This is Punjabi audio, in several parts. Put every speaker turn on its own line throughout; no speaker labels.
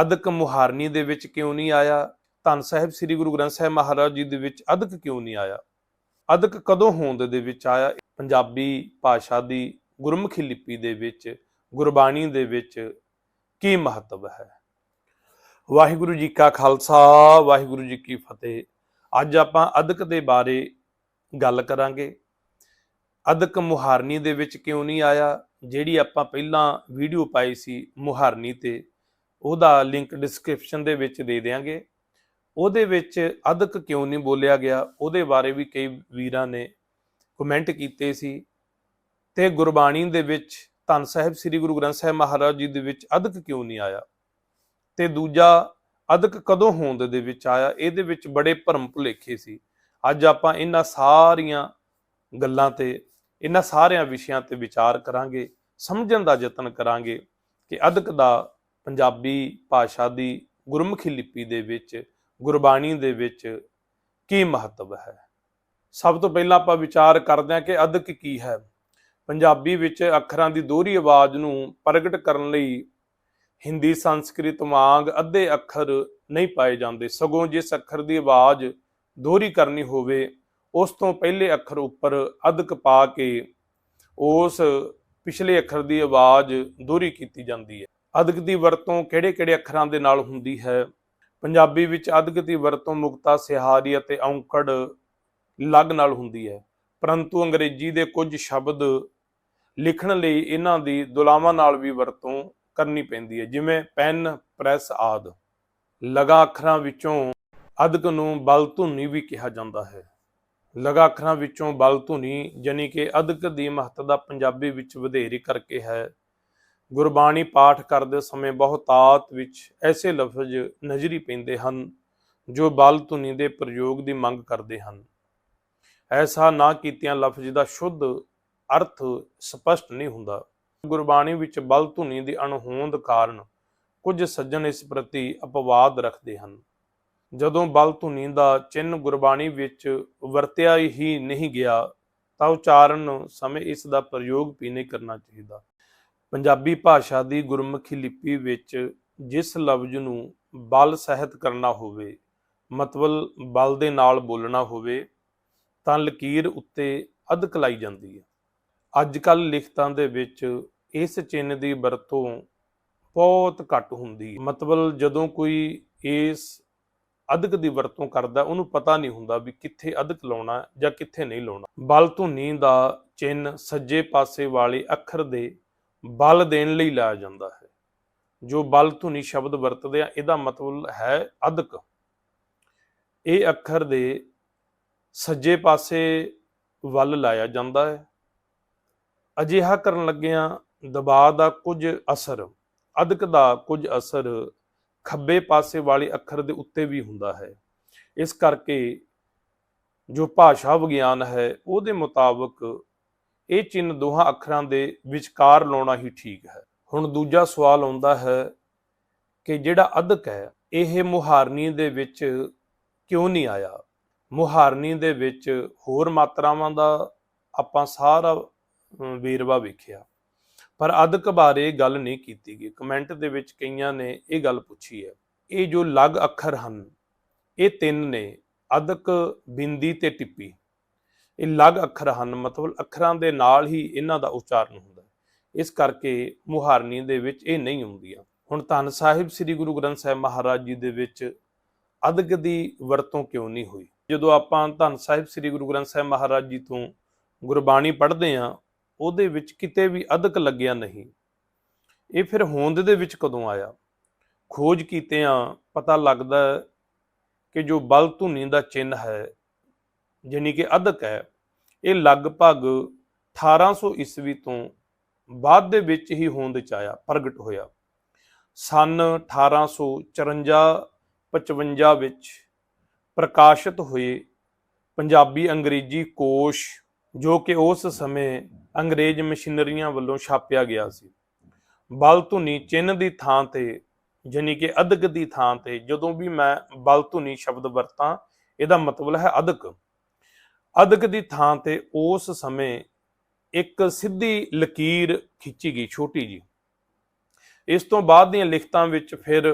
ਅਦਕ ਮੁਹਾਰਨੀ ਦੇ ਵਿੱਚ ਕਿਉਂ ਨਹੀਂ ਆਇਆ? ਧੰਨ ਸਾਹਿਬ ਸ੍ਰੀ ਗੁਰੂ ਗ੍ਰੰਥ ਸਾਹਿਬ ਮਹਾਰਾਜ ਜੀ ਦੇ ਵਿੱਚ ਅਦਕ ਕਿਉਂ ਨਹੀਂ ਆਇਆ? ਅਦਕ ਕਦੋਂ ਹੋਂਦ ਦੇ ਵਿੱਚ ਆਇਆ? ਪੰਜਾਬੀ ਭਾਸ਼ਾ ਦੀ ਗੁਰਮੁਖੀ ਲਿਪੀ ਦੇ ਵਿੱਚ, ਗੁਰਬਾਣੀ ਦੇ ਵਿੱਚ ਕੀ ਮਹੱਤਵ ਹੈ? ਵਾਹਿਗੁਰੂ ਜੀ ਕਾ ਖਾਲਸਾ, ਵਾਹਿਗੁਰੂ ਜੀ ਕੀ ਫਤਿਹ। ਅੱਜ ਆਪਾਂ ਅਦਕ ਦੇ ਬਾਰੇ ਗੱਲ ਕਰਾਂਗੇ। ਅਦਕ ਮੁਹਾਰਨੀ ਦੇ ਵਿੱਚ ਕਿਉਂ ਨਹੀਂ ਆਇਆ? ਜਿਹੜੀ ਆਪਾਂ ਪਹਿਲਾਂ ਵੀਡੀਓ ਪਾਈ ਸੀ ਮੁਹਾਰਨੀ ਤੇ ਉਹਦਾ ਲਿੰਕ ਡਿਸਕ੍ਰਿਪਸ਼ਨ ਦੇ ਵਿੱਚ ਦੇ ਦਿਆਂਗੇ। ਉਹਦੇ ਵਿੱਚ ਅਦਕ ਕਿਉਂ ਨਹੀਂ ਬੋਲਿਆ ਗਿਆ? ਉਹਦੇ ਬਾਰੇ ਵੀ ਕਈ ਵੀਰਾਂ ਨੇ ਕਮੈਂਟ ਕੀਤੇ ਸੀ। ਤੇ ਗੁਰਬਾਣੀ ਦੇ ਵਿੱਚ ਧੰਨ ਸਾਹਿਬ ਸ੍ਰੀ ਗੁਰੂ ਗ੍ਰੰਥ ਸਾਹਿਬ ਮਹਾਰਾਜ ਜੀ ਦੇ ਵਿੱਚ ਅਦਕ ਕਿਉਂ ਨਹੀਂ ਆਇਆ? ਤੇ ਦੂਜਾ, ਅਦਕ ਕਦੋਂ ਹੋਂਦ ਦੇ ਵਿੱਚ ਆਇਆ? ਇਹਦੇ ਵਿੱਚ ਬੜੇ ਭਰਮ ਭੁਲੇਖੇ ਸੀ। ਅੱਜ ਆਪਾਂ ਇਹਨਾਂ ਸਾਰੀਆਂ ਗੱਲਾਂ ਤੇ, ਇਹਨਾਂ ਸਾਰਿਆਂ ਵਿਸ਼ਿਆਂ ਤੇ ਵਿਚਾਰ ਕਰਾਂਗੇ, ਸਮਝਣ ਦਾ ਯਤਨ ਕਰਾਂਗੇ ਕਿ ਅਦਕ ਦਾ ਪੰਜਾਬੀ ਭਾਸ਼ਾ ਦੀ ਗੁਰਮੁਖੀ ਲਿਪੀ ਦੇ ਵਿੱਚ, ਗੁਰਬਾਣੀ ਦੇ ਵਿੱਚ ਕੀ ਮਹੱਤਵ ਹੈ? ਸਭ ਤੋਂ ਪਹਿਲਾਂ ਆਪਾਂ ਵਿਚਾਰ ਕਰਦੇ ਹਾਂ ਕਿ ਅਦਕ ਕੀ ਹੈ। ਪੰਜਾਬੀ ਵਿੱਚ ਅੱਖਰਾਂ ਦੀ ਦੋਹਰੀ ਆਵਾਜ਼ ਨੂੰ ਪ੍ਰਗਟ ਕਰਨ ਲਈ ਹਿੰਦੀ, ਸੰਸਕ੍ਰਿਤ, ਵਾਂਗ ਅੱਧੇ ਅੱਖਰ ਨਹੀਂ ਪਾਏ ਜਾਂਦੇ। ਸਗੋਂ ਜਿਸ ਅੱਖਰ ਦੀ ਆਵਾਜ਼ ਦੋਹਰੀ ਕਰਨੀ ਹੋਵੇ, ਉਸ ਤੋਂ ਪਹਿਲੇ ਅੱਖਰ ਉੱਪਰ ਅਦਕ ਪਾ ਕੇ ਉਸ ਪਿਛਲੇ ਅੱਖਰ ਦੀ ਆਵਾਜ਼ ਦੋਹਰੀ ਕੀਤੀ ਜਾਂਦੀ ਹੈ। ਅਦਕ ਦੀ ਵਰਤੋਂ ਕਿਹੜੇ-ਕਿਹੜੇ ਅੱਖਰਾਂ ਦੇ ਨਾਲ ਹੁੰਦੀ ਹੈ? ਪੰਜਾਬੀ ਵਿੱਚ ਅਦਕ ਦੀ ਵਰਤੋਂ ਮੁਕਤਾ, ਸਿਹਾਰੀ ਅਤੇ ਔਂਕੜ ਲੱਗ ਨਾਲ ਹੁੰਦੀ ਹੈ। ਪਰੰਤੂ ਅੰਗਰੇਜ਼ੀ ਦੇ ਕੁਝ ਸ਼ਬਦ ਲਿਖਣ ਲਈ ਇਹਨਾਂ ਦੀ ਦੁਲਾਵਾਂ ਨਾਲ ਵੀ ਵਰਤੋਂ ਕਰਨੀ ਪੈਂਦੀ ਹੈ, ਜਿਵੇਂ ਪੈਨ, ਪ੍ਰੈਸ ਆਦ। ਲਗਾ ਅੱਖਰਾਂ ਵਿੱਚੋਂ ਅਦਕ ਨੂੰ ਬਲ ਧੁਨੀ ਵੀ ਕਿਹਾ ਜਾਂਦਾ ਹੈ। ਲਗਾ ਅੱਖਰਾਂ ਵਿੱਚੋਂ ਬਲ ਧੁਨੀ ਯਾਨੀ ਕਿ ਅਦਕ ਦੀ ਮਹੱਤਤਾ ਪੰਜਾਬੀ ਵਿੱਚ ਵਧੇਰੇ ਕਰਕੇ ਹੈ। ਗੁਰਬਾਣੀ ਪਾਠ ਕਰਦੇ ਸਮੇਂ ਬਹੁਤਾਤ ਵਿੱਚ ਐਸੇ ਲਫ਼ਜ਼ ਨਜ਼ਰੀ ਪੈਂਦੇ ਹਨ, ਜੋ ਬਲ ਧੁਨੀ ਦੇ ਪ੍ਰਯੋਗ ਦੀ ਮੰਗ ਕਰਦੇ ਹਨ। ਐਸਾ ਨਾ ਕੀਤਿਆਂ ਲਫ਼ਜ਼ ਦਾ ਸ਼ੁੱਧ ਅਰਥ ਸਪਸ਼ਟ ਨਹੀਂ ਹੁੰਦਾ। ਗੁਰਬਾਣੀ ਵਿੱਚ ਬਲ ਧੁਨੀ ਦੀ ਅਣਹੋਂਦ ਕਾਰਨ ਕੁਝ ਸੱਜਣ ਇਸ ਪ੍ਰਤੀ ਅਪਵਾਦ ਰੱਖਦੇ ਹਨ। ਜਦੋਂ ਬਲ ਧੁਨੀ ਦਾ ਚਿੰਨ ਗੁਰਬਾਣੀ ਵਿੱਚ ਵਰਤਿਆ ਹੀ ਨਹੀਂ ਗਿਆ, ਤਾਂ ਉਚਾਰਨ ਸਮੇਂ ਇਸ ਦਾ ਪ੍ਰਯੋਗ ਵੀ ਨਹੀਂ ਕਰਨਾ ਚਾਹੀਦਾ। ਪੰਜਾਬੀ ਭਾਸ਼ਾ ਦੀ ਗੁਰਮੁਖੀ ਲਿਪੀ ਵਿੱਚ ਜਿਸ ਲਫ਼ਜ਼ ਨੂੰ ਬਲ ਸਹਿਤ ਕਰਨਾ ਹੋਵੇ ਮਤਲਬ ਬਲ ਦੇ ਨਾਲ ਬੋਲਣਾ ਹੋਵੇ, ਤਾਂ ਲਕੀਰ ਉੱਤੇ ਅਦਕ ਲਾਈ ਜਾਂਦੀ ਹੈ। ਅੱਜ ਕੱਲ ਲਿਖਤਾਂ ਦੇ ਵਿੱਚ ਇਸ ਚਿੰਨ ਦੀ ਵਰਤੋਂ ਬਹੁਤ ਘੱਟ ਹੁੰਦੀ ਹੈ। ਮਤਲਬ ਜਦੋਂ ਕੋਈ ਇਸ ਅਦਕ ਦੀ ਵਰਤੋਂ ਕਰਦਾ, ਉਹਨੂੰ ਪਤਾ ਨਹੀਂ ਹੁੰਦਾ ਵੀ ਕਿੱਥੇ ਅਦਕ ਲਾਉਣਾ ਜਾਂ ਕਿੱਥੇ ਨਹੀਂ ਲਾਉਣਾ। ਬਲ ਧੁਨੀ ਦਾ ਚਿੰਨ ਸੱਜੇ ਪਾਸੇ ਵਾਲੇ ਅੱਖਰ ਦੇ ਬਲ ਦੇਣ ਲਈ ਲਾਇਆ ਜਾਂਦਾ ਹੈ। ਜੋ ਬਲ ਧੁਨੀ ਸ਼ਬਦ ਵਰਤਦੇ ਆ, ਇਹਦਾ ਮਤਲਬ ਹੈ ਅਦਕ ਇਹ ਅੱਖਰ ਦੇ ਸੱਜੇ ਪਾਸੇ ਵੱਲ ਲਾਇਆ ਜਾਂਦਾ ਹੈ। ਅਜਿਹਾ ਕਰਨ ਲੱਗਿਆਂ ਦਬਾਅ ਦਾ ਕੁਝ ਅਸਰ ਅਦਕ ਦਾ ਕੁਝ ਅਸਰ ਖੱਬੇ ਪਾਸੇ ਵਾਲੇ ਅੱਖਰ ਦੇ ਉੱਤੇ ਵੀ ਹੁੰਦਾ ਹੈ। ਇਸ ਕਰਕੇ ਜੋ ਭਾਸ਼ਾ ਵਿਗਿਆਨ ਹੈ, ਉਹਦੇ ਮੁਤਾਬਕ ਇਹ ਚਿੰਨ ਦੋਹਾਂ ਅੱਖਰਾਂ ਦੇ ਵਿਚਕਾਰ ਲਾਉਣਾ ਹੀ ਠੀਕ ਹੈ। ਹੁਣ ਦੂਜਾ ਸਵਾਲ ਆਉਂਦਾ ਹੈ ਕਿ ਜਿਹੜਾ ਅਦਕ ਹੈ, ਇਹ ਮੁਹਾਰਨੀ ਦੇ ਵਿੱਚ ਕਿਉਂ ਨਹੀਂ ਆਇਆ? ਮੁਹਾਰਨੀ ਦੇ ਵਿੱਚ ਹੋਰ ਮਾਤਰਾਵਾਂ ਦਾ ਆਪਾਂ ਸਾਰਾ ਵੇਰਵਾ ਵੇਖਿਆ। ਪਰ ਅਦਕ ਬਾਰੇ ਗੱਲ ਨਹੀਂ ਕੀਤੀ ਗਈ। ਕਮੈਂਟ ਦੇ ਵਿੱਚ ਕਈਆਂ ਨੇ ਇਹ ਗੱਲ ਪੁੱਛੀ ਹੈ, ਇਹ ਜੋ ਲਗ ਅੱਖਰ ਹਨ, ਇਹ ਤਿੰਨ ਨੇ ਅਦਕ ਬਿੰਦੀ ਤੇ ਟਿੱਪੀ। ਇਹ ਲਗ ਅੱਖਰ ਹਨ, ਮਤਲਬ ਅੱਖਰਾਂ ਦੇ ਨਾਲ ਹੀ ਇਹਨਾਂ ਦਾ ਉਚਾਰਨ ਹੁੰਦਾ ਇਸ ਕਰਕੇ ਮੁਹਾਰਨੀ ਦੇ ਵਿੱਚ ਇਹ ਨਹੀਂ ਹੁੰਦੀਆਂ ਹੁਣ ਧੰਨ ਸਾਹਿਬ ਸ੍ਰੀ ਗੁਰੂ ਗ੍ਰੰਥ ਸਾਹਿਬ ਮਹਾਰਾਜ ਜੀ ਦੇ ਵਿੱਚ ਅਦਕ ਦੀ ਵਰਤੋਂ ਕਿਉਂ ਨਹੀਂ ਹੋਈ? ਜਦੋਂ ਆਪਾਂ ਧੰਨ ਸਾਹਿਬ ਸ੍ਰੀ ਗੁਰੂ ਗ੍ਰੰਥ ਸਾਹਿਬ ਮਹਾਰਾਜ ਜੀ ਤੋਂ ਗੁਰਬਾਣੀ ਪੜ੍ਹਦੇ ਹਾਂ, ਉਹਦੇ ਵਿੱਚ ਕਿਤੇ ਵੀ ਅਦਕ ਲੱਗਿਆ ਨਹੀਂ। ਇਹ ਫਿਰ ਹੋਂਦ ਦੇ ਵਿੱਚ ਕਦੋਂ ਆਇਆ? ਖੋਜ ਕੀਤਿਆਂ ਪਤਾ ਲੱਗਦਾ ਕਿ ਜੋ ਬਲ ਧੁਨੀ ਦਾ ਚਿੰਨ ਹੈ ਜਾਣੀ ਕਿ ਅਦਕ ਹੈ, ਇਹ ਲਗਭਗ 1800 ਈਸਵੀ ਤੋਂ ਬਾਅਦ ਦੇ ਵਿੱਚ ਹੀ ਹੋਂਦ ਚ ਆਇਆ, ਪ੍ਰਗਟ ਹੋਇਆ। ਸਨ 1854 55 ਵਿੱਚ ਪ੍ਰਕਾਸ਼ਿਤ ਹੋਏ ਪੰਜਾਬੀ ਅੰਗਰੇਜ਼ੀ ਕੋਸ਼, ਜੋ ਕਿ ਉਸ ਸਮੇਂ ਅੰਗਰੇਜ਼ ਮਸ਼ੀਨਰੀਆਂ ਵੱਲੋਂ ਛਾਪਿਆ ਗਿਆ ਸੀ। ਬਲ ਧੁਨੀ ਚਿੰਨ ਦੀ ਥਾਂ ਤੇ, ਜਾਣੀ ਕਿ ਅਦਕ ਦੀ ਥਾਂ ਤੇ, ਜਦੋਂ ਵੀ ਮੈਂ ਬਲ ਧੁਨੀ ਸ਼ਬਦ ਵਰਤਾਂ, ਇਹਦਾ ਮਤਲਬ ਹੈ ਅਦਕ। ਅਦਕ ਦੀ ਥਾਂ ਤੇ ਉਸ ਸਮੇਂ ਇੱਕ ਸਿੱਧੀ ਲਕੀਰ ਖਿੱਚੀ ਗਈ, ਛੋਟੀ ਜੀ ਇਸ ਤੋਂ ਬਾਅਦ ਦੀਆਂ ਲਿਖਤਾਂ ਵਿੱਚ ਫਿਰ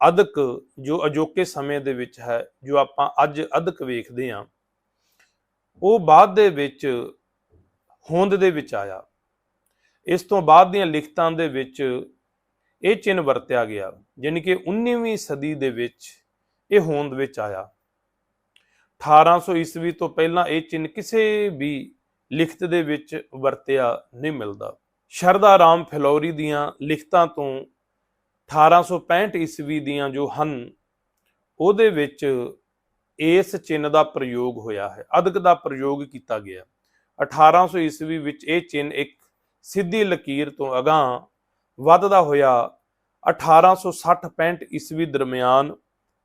ਅਦਕ, ਜੋ ਅਜੋਕੇ ਸਮੇਂ ਦੇ ਵਿੱਚ ਹੈ, ਜੋ ਆਪਾਂ ਅੱਜ ਅਦਕ ਵੇਖਦੇ ਹਾਂ, ਉਹ ਬਾਅਦ ਦੇ ਵਿੱਚ ਹੋਂਦ ਦੇ ਵਿੱਚ ਆਇਆ। ਇਸ ਤੋਂ ਬਾਅਦ ਦੀਆਂ ਲਿਖਤਾਂ ਦੇ ਵਿੱਚ ਇਹ ਚਿੰਨ ਵਰਤਿਆ ਗਿਆ ਯਾਨੀ ਕਿ 19ਵੀਂ ਸਦੀ ਦੇ ਵਿੱਚ ਇਹ ਹੋਂਦ ਵਿੱਚ ਆਇਆ। 1800 ਈਸਵੀ ਤੋਂ ਪਹਿਲਾਂ ਇਹ ਚਿੰਨ ਕਿਸੇ ਵੀ ਲਿਖਤ ਦੇ ਵਿੱਚ ਵਰਤਿਆ ਨਹੀਂ ਮਿਲਦਾ। ਸ਼ਰਦਾ ਰਾਮ ਫਿਲੌਰੀ ਦੀਆਂ ਲਿਖਤਾਂ ਤੋਂ 1865 ਈਸਵੀ ਦੀਆਂ ਜੋ ਹਨ, ਉਹਦੇ ਵਿੱਚ ਇਸ ਚਿੰਨ ਦਾ ਪ੍ਰਯੋਗ ਹੋਇਆ ਹੈ। ਅਦਕ ਦਾ ਪ੍ਰਯੋਗ ਕੀਤਾ ਗਿਆ। 1800 ਈਸਵੀ ਵਿੱਚ ਇਹ ਚਿੰਨ ਇੱਕ ਸਿੱਧੀ ਲਕੀਰ ਤੋਂ ਅਗਾਹ ਵੱਧਦਾ ਹੋਇਆ 1860-65 ਈਸਵੀ ਦਰਮਿਆਨ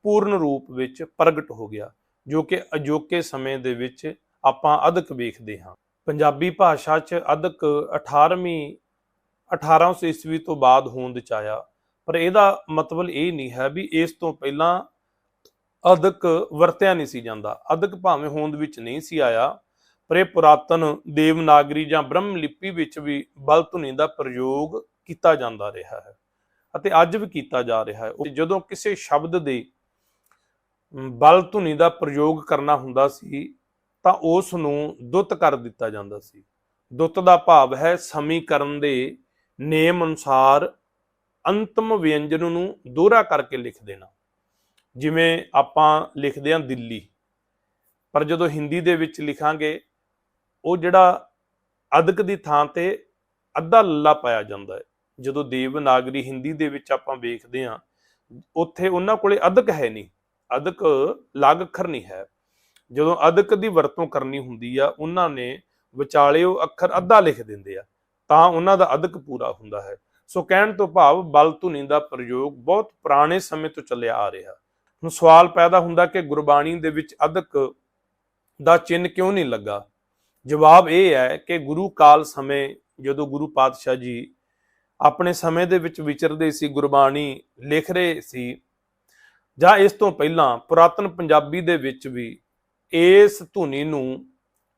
ਪੂਰਨ ਰੂਪ ਵਿੱਚ ਪ੍ਰਗਟ ਹੋ ਗਿਆ। ਜੋ ਕਿ ਅਜੋਕੇ ਸਮੇਂ ਦੇ ਵਿੱਚ ਆਪਾਂ ਅਦਕ ਵੇਖਦੇ ਹਾਂ। ਪੰਜਾਬੀ ਭਾਸ਼ਾ 'ਚ ਅਦਕ 18ਵੀਂ 1800 ਈਸਵੀ ਤੋਂ ਬਾਅਦ ਹੋਂਦ 'ਚ ਆਇਆ। ਪਰ ਇਹਦਾ ਮਤਲਬ ਇਹ ਨਹੀਂ ਹੈ ਵੀ ਇਸ ਤੋਂ ਪਹਿਲਾਂ ਅਦਕ ਵਰਤਿਆ ਨਹੀਂ ਸੀ ਜਾਂਦਾ। ਅਦਕ ਭਾਵੇਂ ਹੋਂਦ ਵਿੱਚ ਨਹੀਂ ਸੀ ਆਇਆ, ਪਰ ਇਹ ਪੁਰਾਤਨ ਦੇਵਨਾਗਰੀ ਜਾਂ ਬ੍ਰਹਮ ਲਿਪੀ ਵਿੱਚ ਵੀ ਬਲ ਧੁਨੀ ਦਾ ਪ੍ਰਯੋਗ ਕੀਤਾ ਜਾਂਦਾ ਰਿਹਾ ਹੈ ਅਤੇ ਅੱਜ ਵੀ ਕੀਤਾ ਜਾ ਰਿਹਾ ਹੈ। ਜਦੋਂ ਕਿਸੇ ਸ਼ਬਦ ਦੇ ਬਲ ਧੁਨੀ ਦਾ ਪ੍ਰਯੋਗ ਕਰਨਾ ਹੁੰਦਾ ਸੀ, ਤਾਂ ਉਸ ਨੂੰ ਦੁੱਤ ਕਰ ਦਿੱਤਾ ਜਾਂਦਾ ਸੀ। ਦੁੱਤ ਦਾ ਭਾਵ ਹੈ ਸਮੀਕਰਨ ਦੇ ਨੇਮ ਅਨੁਸਾਰ ਅੰਤਮ ਵਿਅੰਜਨ ਨੂੰ ਦੋਹਰਾ ਕਰਕੇ ਲਿਖ ਦੇਣਾ। ਜਿਵੇਂ ਆਪਾਂ ਲਿਖਦੇ ਹਾਂ ਦਿੱਲੀ, ਪਰ ਜਦੋਂ ਹਿੰਦੀ ਦੇ ਵਿੱਚ ਲਿਖਾਂਗੇ, ਉਹ ਜਿਹੜਾ ਅਦਕ ਦੀ ਥਾਂ ਤੇ ਅੱਧਾ ਲੱਲਾ ਪਾਇਆ ਜਾਂਦਾ ਹੈ। ਜਦੋਂ ਦੇਵਨਾਗਰੀ ਹਿੰਦੀ ਦੇ ਵਿੱਚ ਆਪਾਂ ਵੇਖਦੇ ਹਾਂ, ਉੱਥੇ ਉਹਨਾਂ ਕੋਲੇ ਅਦਕ ਹੈ ਨਹੀਂ। ਅਦਕ ਲਗ ਅੱਖਰ ਨਹੀਂ ਹੈ। ਜਦੋਂ ਅਦਕ ਦੀ ਵਰਤੋਂ ਕਰਨੀ ਹੁੰਦੀ ਆ, ਉਹਨਾਂ ਨੇ ਵਿਚਾਲੇ ਉਹ ਅੱਖਰ ਅੱਧਾ ਲਿਖ ਦਿੰਦੇ ਆ, ਤਾਂ ਉਹਨਾਂ ਦਾ ਅਦਕ ਪੂਰਾ ਹੁੰਦਾ ਹੈ। ਸੋ ਕਹਿਣ ਤੋਂ ਭਾਵ ਬਲ ਧੁਨੀ ਦਾ ਪ੍ਰਯੋਗ ਬਹੁਤ ਪੁਰਾਣੇ ਸਮੇਂ ਤੋਂ ਚੱਲਿਆ ਆ ਰਿਹਾ। ਹੁਣ ਸਵਾਲ ਪੈਦਾ ਹੁੰਦਾ ਕਿ ਗੁਰਬਾਣੀ ਦੇ ਵਿੱਚ ਅਦਕ ਦਾ ਚਿੰਨ ਕਿਉਂ ਨਹੀਂ ਲੱਗਾ? ਜਵਾਬ ਇਹ ਹੈ ਕਿ ਗੁਰੂ ਕਾਲ ਸਮੇਂ ਜਦੋਂ ਗੁਰੂ ਪਾਤਸ਼ਾਹ ਜੀ ਆਪਣੇ ਸਮੇਂ ਦੇ ਵਿੱਚ ਵਿਚਰਦੇ ਸੀ, ਗੁਰਬਾਣੀ ਲਿਖ ਰਹੇ ਸੀ ਜਾਂ ਇਸ ਤੋਂ ਪਹਿਲਾਂ ਪੁਰਾਤਨ ਪੰਜਾਬੀ ਦੇ ਵਿੱਚ ਵੀ ਇਸ ਧੁਨੀ ਨੂੰ,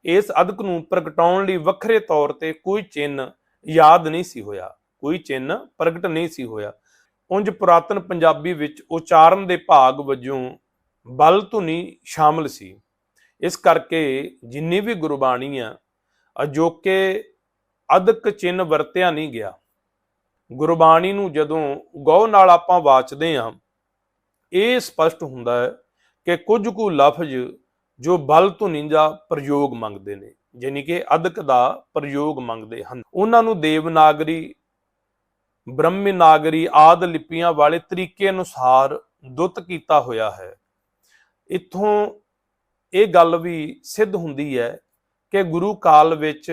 ਇਸ ਅਦਕ ਨੂੰ ਪ੍ਰਗਟਾਉਣ ਲਈ ਵੱਖਰੇ ਤੌਰ ਤੇ ਕੋਈ ਚਿੰਨ ਯਾਦ ਨਹੀਂ ਸੀ ਹੋਇਆ, ਕੋਈ ਚਿੰਨ ਪ੍ਰਗਟ ਨਹੀਂ ਸੀ ਹੋਇਆ। ਉਂਝ ਪੁਰਾਤਨ ਪੰਜਾਬੀ ਵਿੱਚ ਉਚਾਰਨ ਦੇ ਭਾਗ ਵਜੋਂ ਬਲ ਧੁਨੀ ਸ਼ਾਮਲ ਸੀ। ਇਸ ਕਰਕੇ ਜਿੰਨੀ ਵੀ ਗੁਰਬਾਣੀ ਆ ਅਜੋਕੇ ਅਦਕ ਚਿੰਨ ਵਰਤਿਆ ਨਹੀਂ ਗਿਆ। ਗੁਰਬਾਣੀ ਨੂੰ ਜਦੋਂ ਗੌ ਨਾਲ ਆਪਾਂ ਵਾਚਦੇ ਹਾਂ ਇਹ ਸਪਸ਼ਟ ਹੁੰਦਾ ਹੈ ਕਿ ਕੁਝ ਕੁ ਲਫ਼ਜ਼ ਜੋ ਬਲ ਧੁਨੀ ਦਾ ਪ੍ਰਯੋਗ ਮੰਗਦੇ ਨੇ, ਯਾਨੀ ਕਿ ਅਦਕ ਦਾ ਪ੍ਰਯੋਗ ਮੰਗਦੇ ਹਨ। ਉਹਨਾਂ ਨੂੰ ਦੇਵਨਾਗਰੀ ਬ੍ਰਹਮੀ ਨਾਗਰੀ ਆਦ ਲਿਪੀਆਂ ਵਾਲੇ ਤਰੀਕੇ ਅਨੁਸਾਰ ਦੁੱਤ ਕੀਤਾ ਹੋਇਆ ਹੈ। ਇੱਥੋਂ ਇਹ ਗੱਲ ਵੀ ਸਿੱਧ ਹੁੰਦੀ ਹੈ ਕਿ ਗੁਰੂ ਕਾਲ ਵਿੱਚ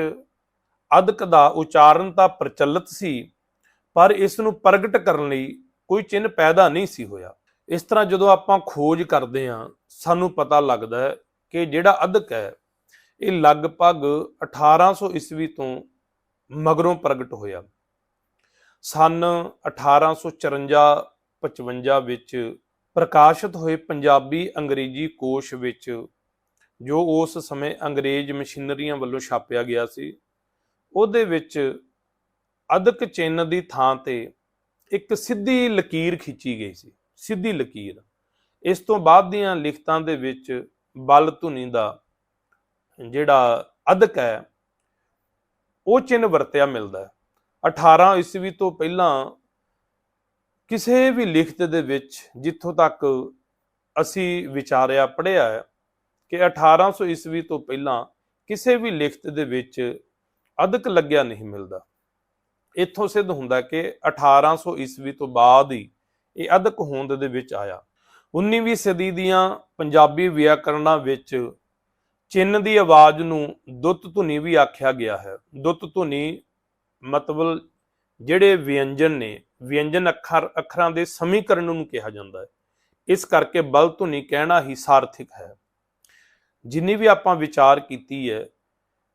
ਅਦਕ ਦਾ ਉਚਾਰਨ ਤਾਂ ਪ੍ਰਚਲਿਤ ਸੀ, ਪਰ ਇਸ ਨੂੰ ਪ੍ਰਗਟ ਕਰਨ ਲਈ ਕੋਈ ਚਿੰਨ ਪੈਦਾ ਨਹੀਂ ਸੀ ਹੋਇਆ। ਇਸ ਤਰ੍ਹਾਂ ਜਦੋਂ ਆਪਾਂ ਖੋਜ ਕਰਦੇ ਹਾਂ, ਸਾਨੂੰ ਪਤਾ ਲੱਗਦਾ ਹੈ ਕਿ ਜਿਹੜਾ ਅਦਕ ਹੈ, ਇਹ ਲਗਭਗ 1800 ਈਸਵੀ ਤੋਂ ਮਗਰੋਂ ਪ੍ਰਗਟ ਹੋਇਆ। ਸਨ 1854-55 ਵਿੱਚ ਪ੍ਰਕਾਸ਼ਿਤ ਹੋਏ ਪੰਜਾਬੀ ਅੰਗਰੇਜ਼ੀ ਕੋਸ਼ ਵਿੱਚ, ਜੋ ਉਸ ਸਮੇਂ ਅੰਗਰੇਜ਼ ਮਸ਼ੀਨਰੀਆਂ ਵੱਲੋਂ ਛਾਪਿਆ ਗਿਆ ਸੀ, ਉਹਦੇ ਵਿੱਚ ਅਦਕ ਚਿੰਨ ਦੀ ਥਾਂ ਤੇ ਇੱਕ ਸਿੱਧੀ ਲਕੀਰ ਖਿੱਚੀ ਗਈ ਸੀ। ਸਿੱਧੀ ਲਕੀਰ। ਇਸ ਤੋਂ ਬਾਅਦ ਦੀਆਂ ਲਿਖਤਾਂ ਦੇ ਵਿੱਚ ਬਲ ਧੁਨੀ ਦਾ ਜਿਹੜਾ ਅਦਕ ਹੈ, ਉਹ ਚਿੰਨ ਵਰਤਿਆ ਮਿਲਦਾ ਹੈ। 18 ਈਸਵੀ ਤੋਂ ਪਹਿਲਾਂ ਕਿਸੇ ਵੀ ਲਿਖਤ ਦੇ ਵਿੱਚ ਜਿੱਥੋਂ ਤੱਕ ਅਸੀਂ ਵਿਚਾਰਿਆ ਪੜਿਆ ਹੈ ਕਿ 1800 ਈਸਵੀ ਤੋਂ ਪਹਿਲਾਂ ਕਿਸੇ ਵੀ ਲਿਖਤ ਦੇ ਵਿੱਚ ਅਦਕ ਲੱਗਿਆ ਨਹੀਂ ਮਿਲਦਾ। ਇੱਥੋਂ ਸਿੱਧ ਹੁੰਦਾ ਕਿ 1800 ਈਸਵੀ ਤੋਂ ਬਾਅਦ ਹੀ ਇਹ ਅਦਕ ਹੋਂਦ ਦੇ ਵਿੱਚ ਆਇਆ। 19ਵੀਂ ਸਦੀ ਦੀਆਂ ਪੰਜਾਬੀ ਵਿਆਕਰਨਾਂ ਵਿੱਚ ਚਿੰਨ ਦੀ ਆਵਾਜ਼ ਨੂੰ ਦੁੱਤ ਧੁਨੀ ਵੀ ਆਖਿਆ ਗਿਆ ਹੈ। ਦੁੱਤ ਧੁਨੀ ਮਤਲਬ ਜਿਹੜੇ ਵਿਅੰਜਨ ਨੇ, ਵਿਅੰਜਨ ਅੱਖਰ, ਅੱਖਰਾਂ ਦੇ ਸਮੀਕਰਨ ਨੂੰ ਕਿਹਾ ਜਾਂਦਾ ਹੈ। ਇਸ ਕਰਕੇ ਬਲ ਧੁਨੀ ਕਹਿਣਾ ਹੀ ਸਾਰਥਿਕ ਹੈ। ਜਿੰਨੀ ਵੀ ਆਪਾਂ ਵਿਚਾਰ ਕੀਤੀ ਹੈ,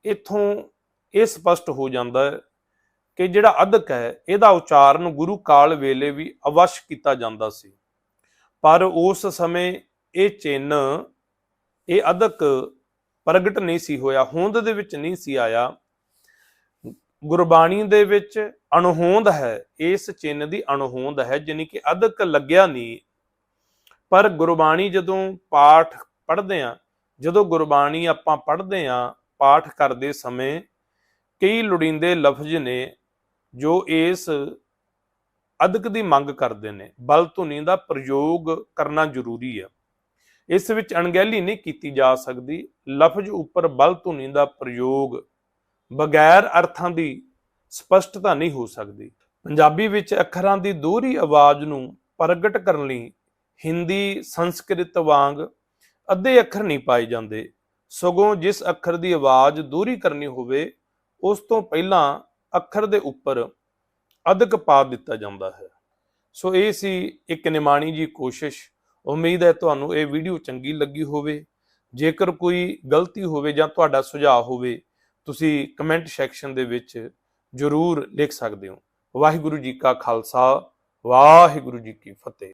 ਇਥੋਂ ਇਹ ਸਪਸ਼ਟ ਹੋ ਜਾਂਦਾ ਹੈ ਕਿ ਜਿਹੜਾ ਅਧਕ ਹੈ, ਇਹਦਾ ਉਚਾਰਨ ਗੁਰੂ ਕਾਲ ਵੇਲੇ ਵੀ ਅਵਸ਼ ਕੀਤਾ ਜਾਂਦਾ ਸੀ। ਪਰ ਉਸ ਸਮੇਂ ਇਹ ਚਿੰਨ, ਇਹ ਅਦਕ ਪ੍ਰਗਟ ਨਹੀਂ ਸੀ ਹੋਇਆ, ਹੋਂਦ ਦੇ ਵਿੱਚ ਨਹੀਂ ਸੀ ਆਇਆ। ਗੁਰਬਾਣੀ ਦੇ ਵਿੱਚ ਅਣਹੋਂਦ ਹੈ, ਇਸ ਚਿੰਨ ਦੀ ਅਣਹੋਂਦ ਹੈ ਜਾਨੀ ਕਿ ਅਦਕ ਲੱਗਿਆ ਨਹੀਂ। ਪਰ ਗੁਰਬਾਣੀ ਜਦੋਂ ਪਾਠ ਪੜ੍ਹਦੇ ਆ ਜਦੋਂ ਗੁਰਬਾਣੀ ਆਪਾਂ ਪੜ੍ਹਦੇ ਆ ਪਾਠ ਕਰਦੇ ਸਮੇਂ ਕਈ ਲੋੜੀਂਦੇ ਲਫ਼ਜ਼ ਨੇ ਜੋ ਇਸ ਅਦਕ ਦੀ ਮੰਗ ਕਰਦੇ ਨੇ, ਬਲ ਧੁਨੀ ਦਾ ਪ੍ਰਯੋਗ ਕਰਨਾ ਜ਼ਰੂਰੀ ਆ। ਇਸ ਵਿੱਚ ਅਣਗਹਿਲੀ ਨਹੀਂ ਕੀਤੀ ਜਾ ਸਕਦੀ। ਲਫ਼ਜ਼ ਉੱਪਰ ਬਲ ਧੁਨੀ ਦਾ ਪ੍ਰਯੋਗ ਬਗੈਰ ਅਰਥਾਂ ਦੀ ਸਪਸ਼ਟਤਾ ਨਹੀਂ ਹੋ ਸਕਦੀ। ਪੰਜਾਬੀ ਵਿੱਚ ਅੱਖਰਾਂ ਦੀ ਦੋਹਰੀ ਆਵਾਜ਼ ਨੂੰ ਪ੍ਰਗਟ ਕਰਨ ਲਈ ਹਿੰਦੀ, ਸੰਸਕ੍ਰਿਤ ਵਾਂਗ ਅੱਧੇ ਅੱਖਰ ਨਹੀਂ ਪਾਏ ਜਾਂਦੇ। ਸਗੋਂ ਜਿਸ ਅੱਖਰ ਦੀ ਆਵਾਜ਼ ਦੋਹਰੀ ਕਰਨੀ ਹੋਵੇ, ਉਸ ਤੋਂ ਪਹਿਲਾਂ ਅੱਖਰ ਦੇ ਉੱਪਰ ਅਧਿਕ ਪਾ ਦਿੱਤਾ ਜਾਂਦਾ ਹੈ। ਸੋ ਇਹ ਸੀ ਇੱਕ ਨਿਮਾਣੀ ਜੀ ਕੋਸ਼ਿਸ਼। ਉਮੀਦ ਹੈ ਤੁਹਾਨੂੰ ਇਹ ਵੀਡੀਓ ਚੰਗੀ ਲੱਗੀ ਹੋਵੇ। ਜੇਕਰ ਕੋਈ ਗਲਤੀ ਹੋਵੇ ਜਾਂ ਤੁਹਾਡਾ ਸੁਝਾਅ ਹੋਵੇ, ਤੁਸੀਂ ਕਮੈਂਟ ਸੈਕਸ਼ਨ ਦੇ ਵਿੱਚ ਜ਼ਰੂਰ ਲਿਖ ਸਕਦੇ ਹੋ। ਵਾਹਿਗੁਰੂ ਜੀ ਕਾ ਖਾਲਸਾ, ਵਾਹਿਗੁਰੂ ਜੀ ਕੀ ਫਤਿਹ।